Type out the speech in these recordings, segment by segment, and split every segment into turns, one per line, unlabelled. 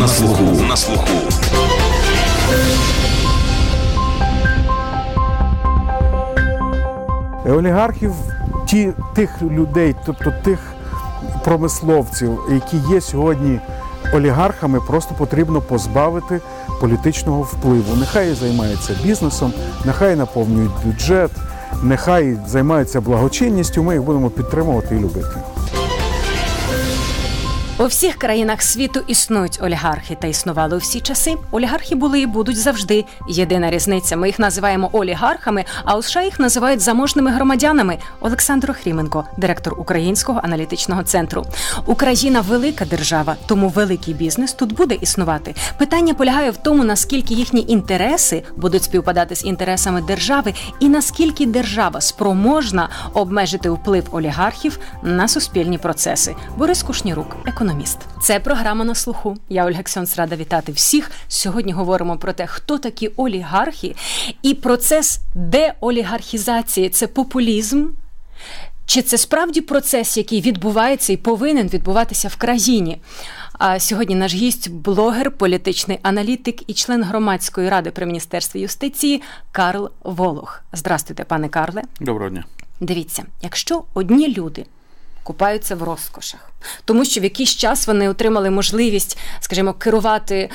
На слуху. На слуху.
олігархів, ті, тих людей, тобто тих промисловців, які є сьогодні олігархами, просто потрібно позбавити політичного впливу. Нехай займаються бізнесом, нехай наповнюють бюджет, нехай займаються благочинністю. Ми їх будемо підтримувати і любити.
У всіх країнах світу існують олігархи та існували у всі часи. Олігархи були і будуть завжди. Єдина різниця. Ми їх називаємо олігархами, а у США їх називають заможними громадянами. Олександр Хріменко, директор Українського аналітичного центру. Україна велика держава, тому великий бізнес тут буде існувати. Питання полягає в тому, наскільки їхні інтереси будуть співпадати з інтересами держави, і наскільки держава спроможна обмежити вплив олігархів на суспільні процеси. Борис Кушнірук, економіст. Це програма на слуху. Я Ольга Ксьонс рада вітати всіх. Сьогодні говоримо про те, хто такі олігархи, і процес деолігархізації це популізм. Чи це справді процес, який відбувається і повинен відбуватися в країні? А сьогодні наш гість блогер, політичний аналітик і член громадської ради при міністерстві юстиції Карл Волох. Здрастуйте, пане Карле.
Доброго дня.
Дивіться, якщо одні люди купаються в розкошах, тому що в якийсь час вони отримали можливість, скажімо, керувати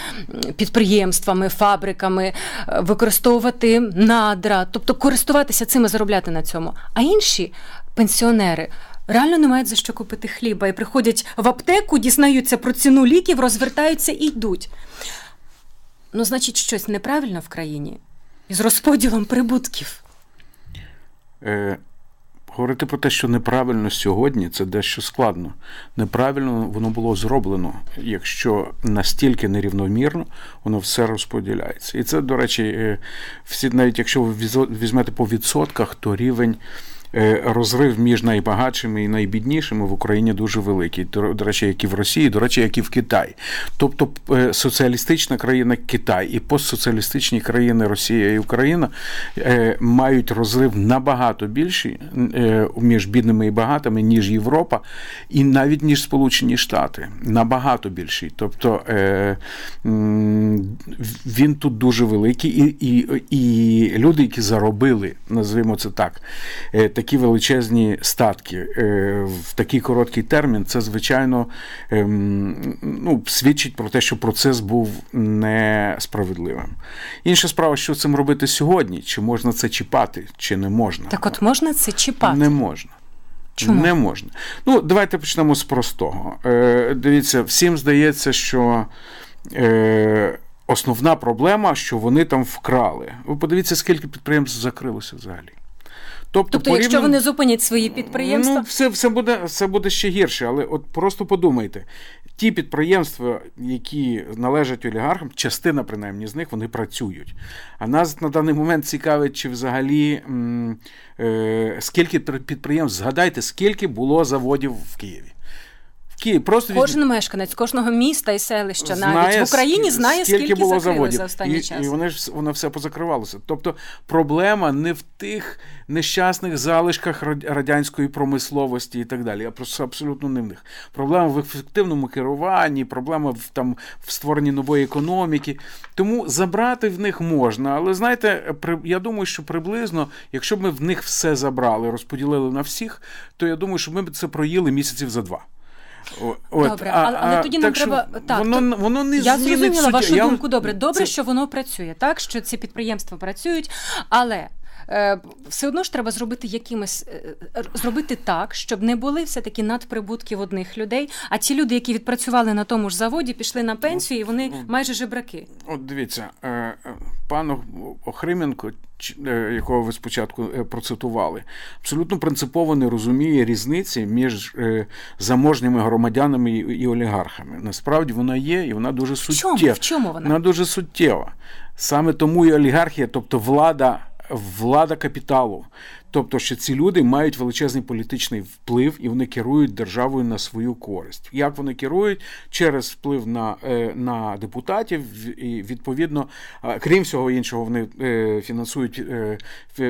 підприємствами, фабриками, використовувати надра, тобто користуватися цим і заробляти на цьому. А інші пенсіонери. Реально не мають за що купити хліба і приходять в аптеку, дізнаються про ціну ліків, розвертаються і йдуть. Ну, значить, щось неправильно в країні із розподілом прибутків.
Е, Говорити про те, що неправильно сьогодні, це дещо складно. Неправильно воно було зроблено, якщо настільки нерівномірно воно все розподіляється. І це, до речі, всі, навіть якщо ви візьмете по відсотках, то рівень. Розрив між найбагатшими і найбіднішими в Україні дуже великий. До речі, як і в Росії, до речі, як і в Китаї. Тобто соціалістична країна Китай і постсоціалістичні країни Росія і Україна мають розрив набагато більший між бідними і багатими, ніж Європа, і навіть ніж Сполучені Штати. Набагато більший. Тобто він тут дуже великий, і, і, і люди, які заробили, називаємо це так такі величезні статки в такий короткий термін, це, звичайно, ну, свідчить про те, що процес був несправедливим. Інша справа, що цим робити сьогодні? Чи можна це чіпати, чи не можна?
Так от можна це чіпати?
Не можна.
Чому?
Не можна. Ну, давайте почнемо з простого. Дивіться, всім здається, що. Основна проблема, що вони там вкрали. Ви подивіться, скільки підприємств закрилося взагалі.
Тобто, тобто якщо вони зупинять свої підприємства,
ну все все буде все буде ще гірше. Але от просто подумайте: ті підприємства, які належать олігархам, частина принаймні з них вони працюють. А нас на даний момент цікавить, чи взагалі м, е, скільки підприємств, згадайте, скільки було заводів в Києві.
Київ просто кожен від... мешканець кожного міста і селища знає, навіть в Україні знає скільки, скільки було заводів за останній
і,
час.
І вони ж воно все позакривалося. Тобто проблема не в тих нещасних залишках радянської промисловості і так далі. А просто абсолютно не в них. Проблема в ефективному керуванні, проблема в там в створенні нової економіки. Тому забрати в них можна. Але знаєте, при я думаю, що приблизно, якщо б ми в них все забрали, розподілили на всіх, то я думаю, що ми б це проїли місяців за два.
От, добре, а, але тоді нам треба так.
Воно, воно не
я зрозуміла вашу
я...
думку. Добре, добре, це... що воно працює, так що ці підприємства працюють, але. Все одно ж треба зробити якимось зробити так, щоб не були все-таки надприбутків одних людей. А ті люди, які відпрацювали на тому ж заводі, пішли на пенсію, і вони майже жебраки.
От дивіться, пан Охрименко, якого ви спочатку процитували, абсолютно принципово не розуміє різниці між заможніми громадянами і олігархами. Насправді вона є, і вона дуже суттєва.
В чому? В чому вона?
Вона дуже суттєва. Саме тому і олігархія, тобто влада влада капіталу, Тобто, що ці люди мають величезний політичний вплив і вони керують державою на свою користь. Як вони керують через вплив на, е, на депутатів, і відповідно, крім всього іншого, вони е, фінансують, е,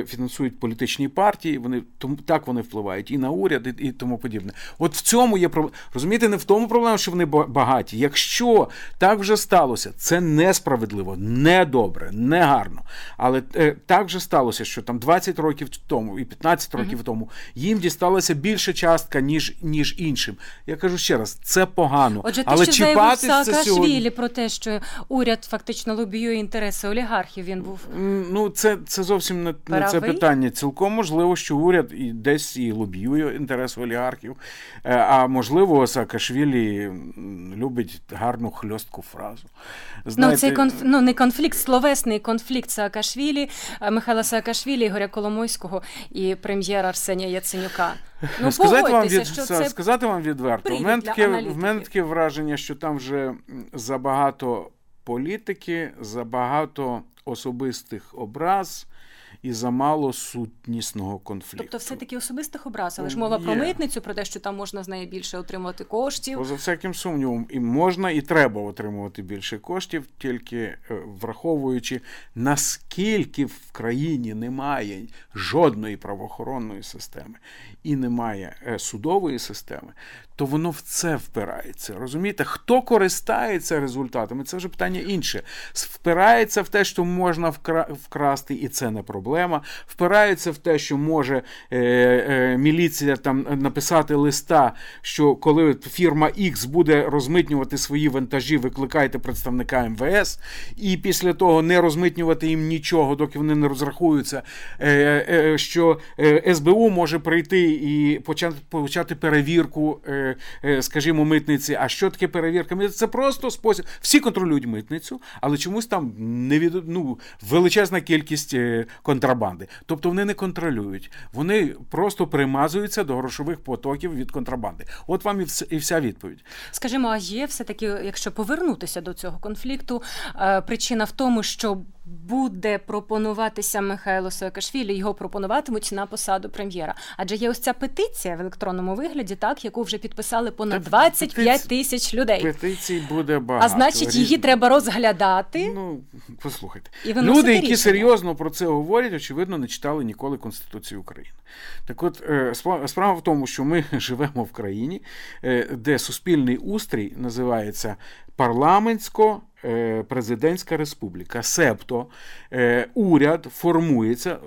фінансують політичні партії. Вони тому так вони впливають і на уряд, і, тому подібне. От в цьому є проблема. Розумієте, не в тому проблема, що вони ба- багаті. Якщо так вже сталося, це несправедливо, недобре, негарно. Але так вже сталося, що там 20 років тому і 15 років тому їм дісталася більша частка, ніж, ніж іншим. Я кажу ще раз, це погано.
Отже, те,
Але
заявив Саакашвілі
сьогодні.
про те, що уряд фактично лобіює інтереси олігархів, він був
Ну, це, це зовсім не, не це питання. Цілком можливо, що уряд і десь і лобіює інтереси олігархів. Е, А можливо, Саакашвілі любить гарну хльостку фразу.
Ну, цей конф... ну, не конфлікт, словесний конфлікт Саакашвілі, е, Михайла Саакашвілі, Ігоря Коломойського і прем'єра Арсенія Яценюка. Ну,
сказати, вам від,
що
це... сказати вам відверто,
У
мене, таке, в мене таке враження, що там вже забагато політики, забагато особистих образ і замало сутнісного конфлікту.
Тобто все-таки особистих образ, але ж мова про митницю, про те, що там можна з неї більше отримувати коштів.
Поза всяким сумнівом, і можна, і треба отримувати більше коштів, тільки е, враховуючи, наскільки в країні немає жодної правоохоронної системи і немає е, судової системи, то воно в це впирається. Розумієте, хто користається результатами, це вже питання інше. Впирається в те, що можна вкра- вкрасти, і це не проблема. Впирається в те, що може е, е, міліція там написати листа, що коли фірма X буде розмитнювати свої вантажі, викликайте представника МВС, і після того не розмитнювати їм нічого, доки вони не розрахуються, е, е, що е, СБУ може прийти і почати, почати перевірку, е, е, скажімо, митниці. А що таке перевірка? Це просто спосіб. Всі контролюють митницю, але чомусь там невід... ну, величезна кількість е, контрабанди. Тобто вони не контролюють, вони просто примазуються до грошових потоків від контрабанди. От вам і, вся відповідь.
Скажімо, а є все-таки, якщо повернутися до цього конфлікту, е, причина в тому, що буде пропонуватися Михайло Саакашвілі, його пропонуватимуть на посаду прем'єра. Адже є ось ця петиція в електронному вигляді, так яку вже підписали понад
Та
25
петиці-
тисяч людей.
Петицій буде багато.
А значить, її
різних.
треба розглядати.
Ну, послухайте.
І
Люди, які
рішення.
серйозно про це говорять, очевидно, не читали ніколи Конституцію України. Так от, е, справа в тому, що ми живемо в країні, е, де суспільний устрій називається парламентсько-президентська республіка. Себто е, уряд формується.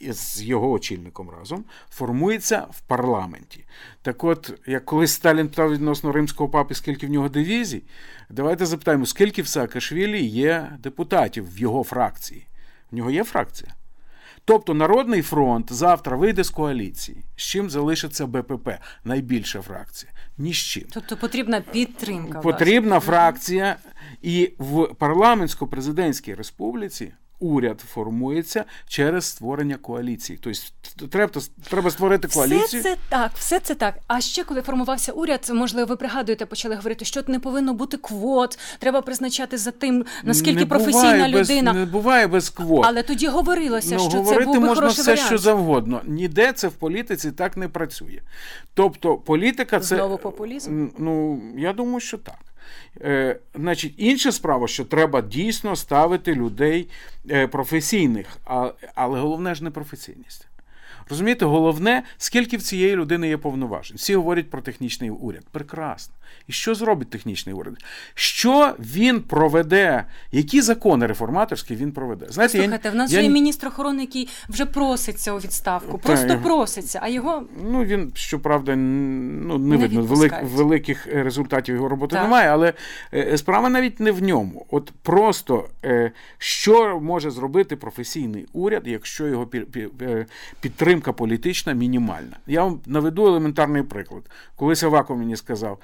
З його очільником разом формується в парламенті. Так от, як колись Сталін питав відносно римського папи, скільки в нього дивізій, давайте запитаємо, скільки в Саакашвілі є депутатів в його фракції. В нього є фракція. Тобто Народний фронт завтра вийде з коаліції. З чим залишиться БПП, найбільша фракція? Ні з чим.
Тобто потрібна підтримка.
Потрібна фракція, і в парламентсько-президентській республіці уряд формується через створення коаліції. Тобто треба, треба створити коаліцію.
Все це так, все це так. А ще коли формувався уряд, можливо, ви пригадуєте, почали говорити, що не повинно бути квот, треба призначати за тим, наскільки
не
професійна
буває
людина.
Не буває без квот.
Але тоді говорилося,
ну,
що це
говорити
був
можна все,
варіант.
що завгодно. Ніде це в політиці так не працює. Тобто, політика це
Знову популізм?
Ну я думаю, що так. Е, Значить, інша справа, що треба дійсно ставити людей е, професійних, а, але головне ж не професійність. Розумієте, головне, скільки в цієї людини є повноважень. Всі говорять про технічний уряд. Прекрасно. І що зробить технічний уряд? Що він проведе? Які закони реформаторські він проведе? Знаєте,
Слухайте, в нас
я,
є міністр охорони, який вже проситься у відставку.
Та,
Просто
його-
проситься, а його
Ну, він, щоправда, ну, не,
Не
видно, велик, великих е, результатів його роботи
Так.
немає, але е, справа навіть не в ньому. От просто е, що може зробити професійний уряд, якщо його пі- пі- е, підтримка політична мінімальна. Я вам наведу елементарний приклад. Колись Аваков мені сказав,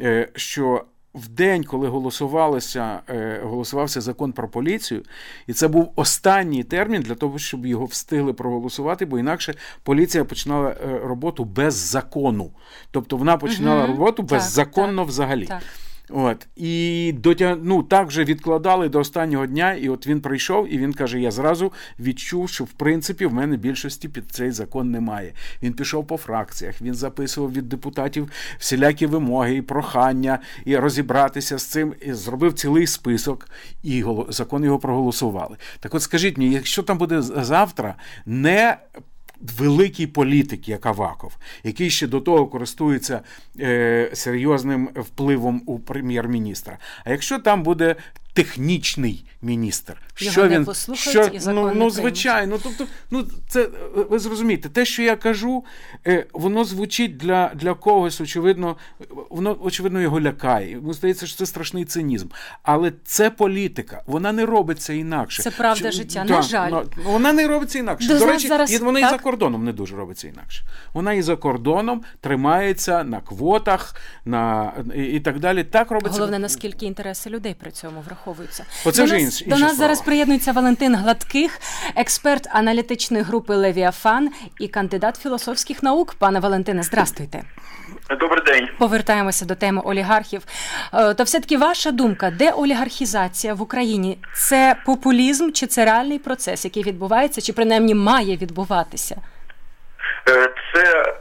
е, що. В день, коли голосувалося, е, голосувався закон про поліцію, і це був останній термін для того, щоб його встигли проголосувати, бо інакше поліція починала е, роботу без закону. Тобто вона починала
Мгм.
роботу
Так,
беззаконно взагалі.
так.
От і дотя... ну, так вже відкладали до останнього дня, і от він прийшов, і він каже: Я зразу відчув, що в принципі в мене більшості під цей закон немає. Він пішов по фракціях, він записував від депутатів всілякі вимоги і прохання, і розібратися з цим, і зробив цілий список, і закон його проголосували. Так, от скажіть мені, якщо там буде завтра не великий політик, як Аваков, який ще до того користується е, серйозним впливом у прем'єр-міністра. А якщо там буде технічний міністр,
Його
що
не
він що,
і закон
ну,
не
ну
приймуть.
звичайно, тобто, ну це ви зрозумієте, те, що я кажу, е, воно звучить для, для когось, очевидно, воно очевидно його лякає. Йому здається, що це страшний цинізм. Але це політика, вона не робиться інакше.
Це правда
Чи-
життя,
Да,
на жаль.
Вона не робиться інакше.
До
До, речі,
зараз-
і вона і за кордоном не дуже робиться інакше. Вона і за кордоном тримається на квотах, на і, і так далі. Так робиться.
Головне, наскільки інтереси людей при цьому враховуються.
Оце
до
вже
нас,
інш-
до нас
справа.
зараз приєднується Валентин Гладких, експерт аналітичної групи Левіафан і кандидат філософських наук. Пане Валентине, здрастуйте.
Добрий день.
Повертаємося до теми олігархів. Е, То все-таки ваша думка, де олігархізація в Україні? Це популізм чи це реальний процес, який відбувається, чи принаймні має відбуватися?
Е, Це,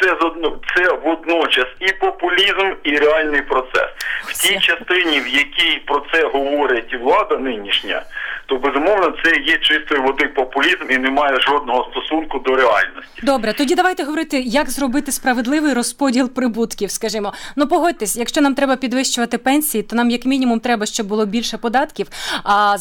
це, з одно- це водночас і популізм, і реальний процес. В тій частині, в якій про це говорить влада нинішня, то безумовно це є чистої води популізм і не має жодного стосунку до реальності.
Добре, тоді давайте говорити, як зробити справедливий розподіл прибутків. Скажімо, ну погодьтесь, якщо нам треба підвищувати пенсії, то нам як мінімум треба, щоб було більше податків. А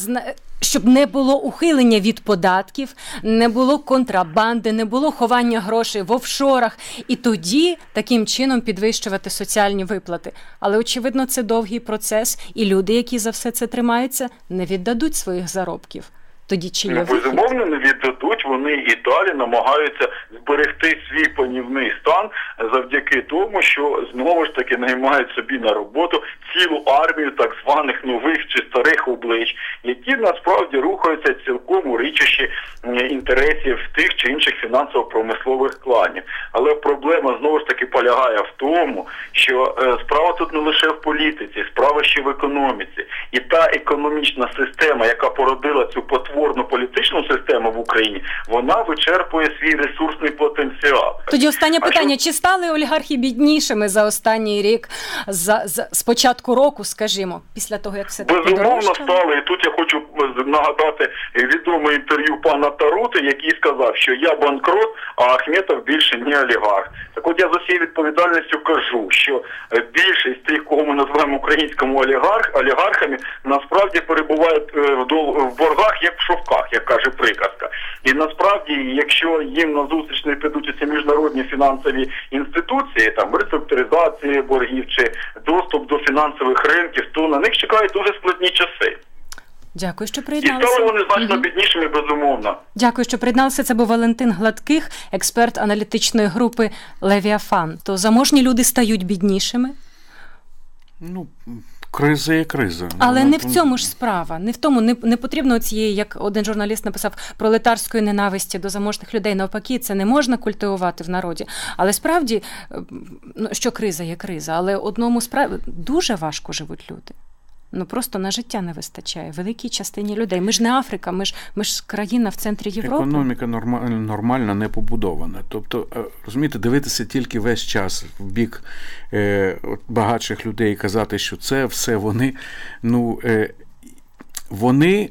щоб не було ухилення від податків, не було контрабанди, не було ховання грошей в офшорах, і тоді таким чином підвищувати соціальні виплати. Але очевидно, це довгий процес, і люди, які за все це тримаються, не віддадуть своїх заробків. Тоді чи є
безумовно, не віддадуть. Вони і далі намагаються зберегти свій панівний стан завдяки тому, що знову ж таки наймають собі на роботу цілу армію так званих нових чи старих облич, які насправді рухаються цілком у річищі інтересів тих чи інших фінансово-промислових кланів. Але проблема знову ж таки полягає в тому, що е, справа тут не лише в політиці, справа ще в економіці, і та економічна система, яка породила цю потворну політичну систему в Україні, вона вичерпує свій ресурсний потенціал.
Тоді останнє
А
питання:
що-
чи стали олігархи біднішими за останній рік, за, за з початку року, скажімо, після того як все
Безумовно стали. І тут я хочу е, нагадати відоме інтерв'ю пана Тарути, який сказав, що я банкрот, а Ахметов більше не олігарх. Так от я за всією відповідальністю кажу, що е, більшість тих, кого ми називаємо українськими олігарх, олігархами, насправді перебувають е, в боргах, як в шовках, як каже приказка. І насправді, якщо їм на зустріч не підуть ці міжнародні фінансові інституції, там реструктуризації боргів чи доступ до фінансових ринків, то на них чекають дуже складні часи.
Дякую, що
І стали вони значно біднішими, безумовно.
Дякую, що приєдналися. Це був Валентин Гладких, експерт аналітичної групи Левіафан. То заможні люди стають біднішими,
Ну, криза є криза.
але
Ну,
не в цьому ж справа. Не в тому, не, не потрібно цієї, як один журналіст написав, пролетарської ненависті до заможних людей. Навпаки, це не можна культивувати в народі. Але справді, е, ну що криза є криза, але одному справ дуже важко живуть люди. Ну просто на життя не вистачає великій частині людей. Ми ж не Африка, ми ж ми ж країна в центрі Європи.
Економіка нормальна, нормальна не побудована. Тобто, е, розумієте, дивитися тільки весь час в бік е, багатших людей і казати, що це все вони, ну, е, вони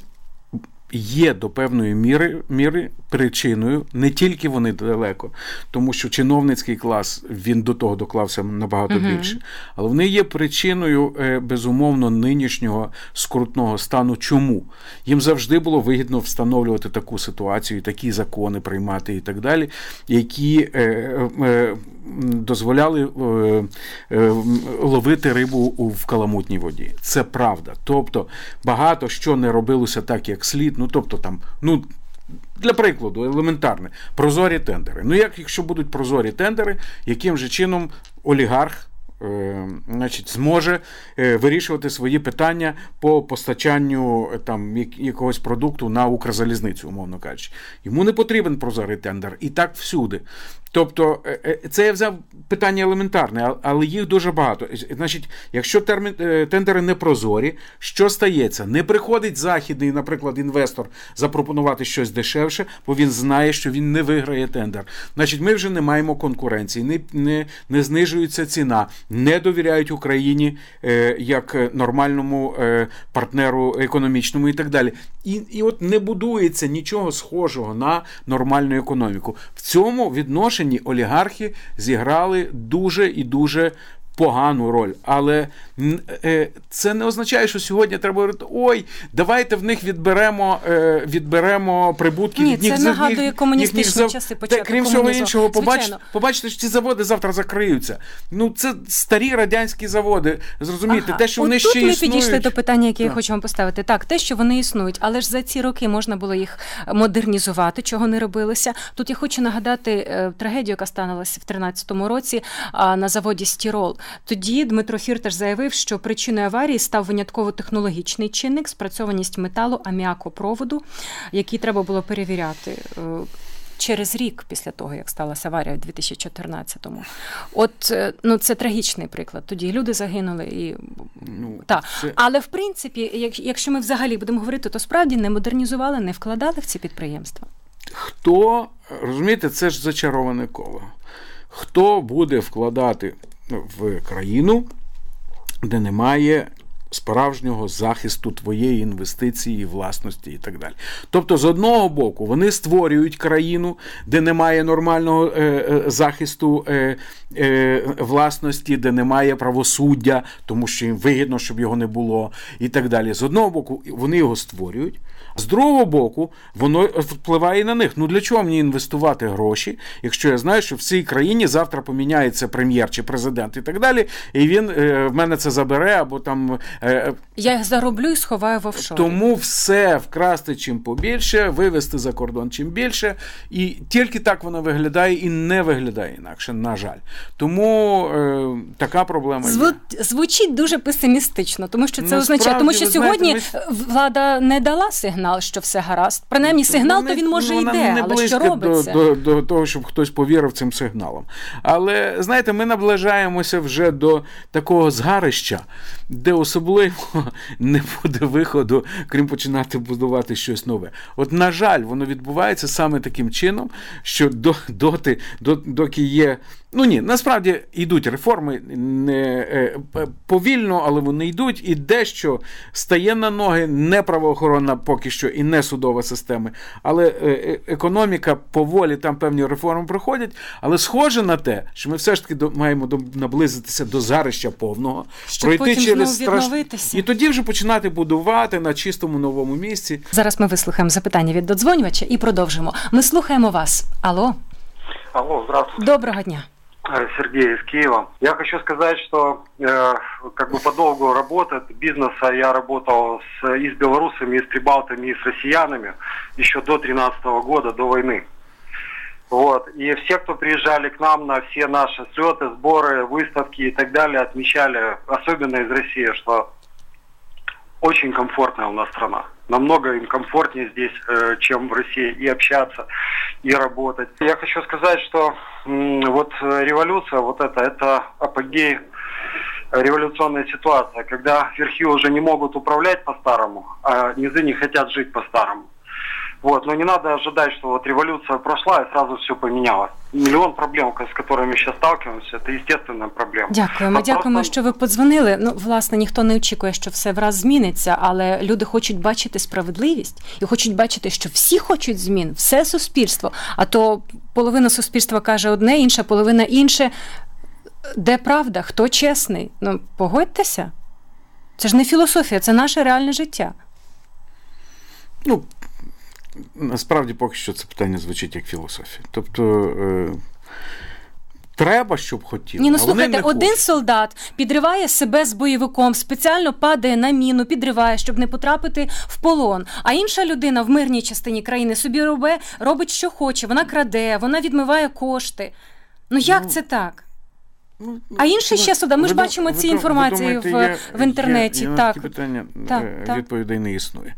є до певної міри, міри причиною, не тільки вони далеко, тому що чиновницький клас він до того доклався набагато
Мгм.
більше, але вони є причиною е, безумовно нинішнього скрутного стану. Чому їм завжди було вигідно встановлювати таку ситуацію, такі закони приймати і так далі, які е, е, дозволяли е, е, ловити рибу в каламутній воді. Це правда. Тобто багато що не робилося так, як слід. Ну тобто там, ну. Для прикладу, елементарне, прозорі тендери. Ну, як якщо будуть прозорі тендери, яким же чином олігарх е, значить, зможе вирішувати свої питання по постачанню там, якогось продукту на Укрзалізницю, умовно кажучи. Йому не потрібен прозорий тендер. І так всюди. Тобто, е, е, це я взяв питання елементарне, але їх дуже багато. Значить, якщо термін, е, тендери не прозорі, що стається? Не приходить західний, наприклад, інвестор запропонувати щось дешевше, бо він знає, що він не виграє тендер. Значить, ми вже не маємо конкуренції, не, не, не знижується ціна, не довіряють Україні е, як нормальному е, партнеру економічному і так далі. І, і от не будується нічого схожого на нормальну економіку. В цьому відношенні олігархи зіграли дуже і дуже. Погану роль, але е, це не означає, що сьогодні треба говорити: ой, давайте в них відберемо, е, відберемо прибутки.
Ні,
від
це
них,
нагадує
їх-
комуністичні
зав-
часи,
Та, крім всього іншого, побач, побачите, що ці заводи завтра закриються. Ну це старі радянські заводи. Зрозумієте,
Ага.
те, що вони
От
ще
тут ми
існують.
підійшли до питання, яке я хочу вам поставити. Так, те, що вони існують, але ж за ці роки можна було їх модернізувати, чого не робилося. Тут я хочу нагадати е, трагедію, яка станалася в 13-му році на заводі Стірол. Тоді Дмитро Фірташ заявив, що причиною аварії став винятково технологічний чинник, спрацьованість металу аміакопроводу, який треба було перевіряти. е, Через рік після того, як сталася аварія в 2014-му. От е, ну це трагічний приклад. Тоді люди загинули і
Ну,
так.
це-
Але в принципі, як- якщо ми взагалі будемо говорити, то справді не модернізували, не вкладали в ці підприємства.
Хто, розумієте, це ж зачароване коло. Хто буде вкладати в країну, де немає справжнього захисту твоєї інвестиції, власності і так далі. Тобто, з одного боку, вони створюють країну, де немає нормального е, е, захисту е, е, власності, де немає правосуддя, тому що їм вигідно, щоб його не було, і так далі. З одного боку, вони його створюють. З другого боку, воно впливає і на них. Ну для чого мені інвестувати гроші, якщо я знаю, що в цій країні завтра поміняється прем'єр чи президент і так далі, і він е, в мене це забере або там. Е,
Я їх зароблю і сховаю в офшорі.
тому все вкрасти чим побільше, вивезти за кордон чим більше, і тільки так воно виглядає і не виглядає інакше, на жаль. Тому е, така проблема. є.
Звучить дуже песимістично, тому що це
Насправді,
означає, тому що
ви знаєте,
сьогодні
ми-
влада не дала сигнал, що все гаразд. Принаймні, сигнал
Ну,
то він може
вона
йде,
не
але що робиться?
До, до, до того, щоб хтось повірив цим сигналам. Але знаєте, ми наближаємося вже до такого згарища, де особливо не буде виходу, крім починати будувати щось нове. От, на жаль, воно відбувається саме таким чином, що до, доти, до, доки є. Ну ні, насправді йдуть реформи не е, повільно, але вони йдуть, і дещо стає на ноги не правоохоронна поки що і не судова система, але е, е, економіка поволі там певні реформи проходять. Але схоже на те, що ми все ж таки до, маємо до, наблизитися до зарища повного,
Щоб потім знову відновитися.
і тоді вже починати будувати на чистому новому місці.
Зараз ми вислухаємо запитання від додзвонювача і продовжимо. Ми слухаємо вас. Алло,
Алло, здравствуйте.
доброго дня.
Э, Сергей из Киева. Я хочу сказать, что э, как бы по долгу работы бизнеса я работал с, и с белорусами, и с прибалтами, и с россиянами еще до 2013 года, до войны. Вот. И все, кто приезжали к нам на все наши слеты, сборы, выставки и так далее, отмечали, особенно из России, что очень комфортная у нас страна. Намного им комфортнее здесь, э, чем в России, и общаться, и работать. Я хочу сказать, что вот э, революция, вот это, это апогей революционная ситуация, когда верхи уже не могут управлять по-старому, а низы не хотят жить по-старому. Вот, но не надо ожидать, что вот революция прошла и сразу все поменялось. Миллион проблем, с которыми сейчас сталкиваемся, это естественная проблема.
Дякуємо,
А
дякуємо,
просто-
що ви подзвонили. Ну, власне, ніхто не очікує, що все враз зміниться, але люди хочуть бачити справедливість і хочуть бачити, що всі хочуть змін, все суспільство. А то половина суспільства каже одне, інша половина інше. Де правда? Хто чесний? Ну, погодьтеся. Це ж не філософія, це наше реальне життя.
Ну, насправді поки що це питання звучить як філософія. Тобто. Е, Треба, щоб хотіли.
Ні, ну слухайте, один
хочуть.
солдат підриває себе з бойовиком, спеціально падає на міну, підриває, щоб не потрапити в полон. А інша людина в мирній частині країни собі робить, робить, що хоче. Вона краде, вона відмиває кошти. Ну як
Ну,
це так?
Ну,
А інші ще суда. Ми ж
ви
бачимо
дум-
ці
ви
інформації
ви
в-
думаєте,
в інтернеті,
є на
так.
такі питання
Так,
е,
так.
відповідей не існує.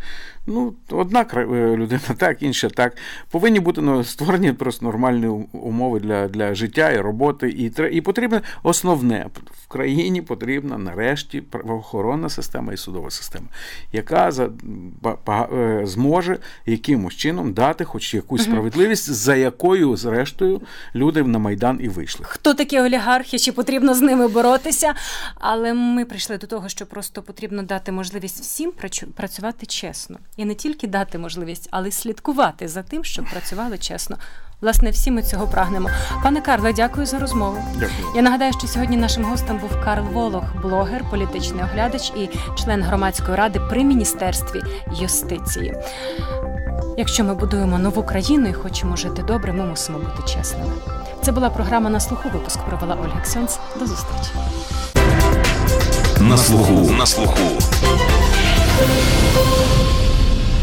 Ну, одна кра- е, людина так, інша так. Повинні бути ну, створені просто нормальні у- умови для, для життя і роботи. І, тре- і потрібно основне в країні потрібна нарешті правоохоронна система і судова система, яка за, ба- ба- е, зможе якимось чином дати хоч якусь справедливість, за якою, зрештою, люди на Майдан і вийшли.
Хто такі олігархи, чи потрібно з ними боротися? Але ми прийшли до того, що просто потрібно дати можливість всім працю- працювати чесно. І не тільки дати можливість, але й слідкувати за тим, щоб працювали чесно. Власне, всі ми цього прагнемо. Пане Карле, дякую за розмову.
Дякую.
Я нагадаю, що сьогодні нашим гостем був Карл Волох, блогер, політичний оглядач і член громадської ради при міністерстві юстиції. Якщо ми будуємо нову країну і хочемо жити добре, ми мусимо бути чесними. Це була програма на слуху. Випуск провела Ольга Ксьонц. До зустрічі.
На слуху. На слуху.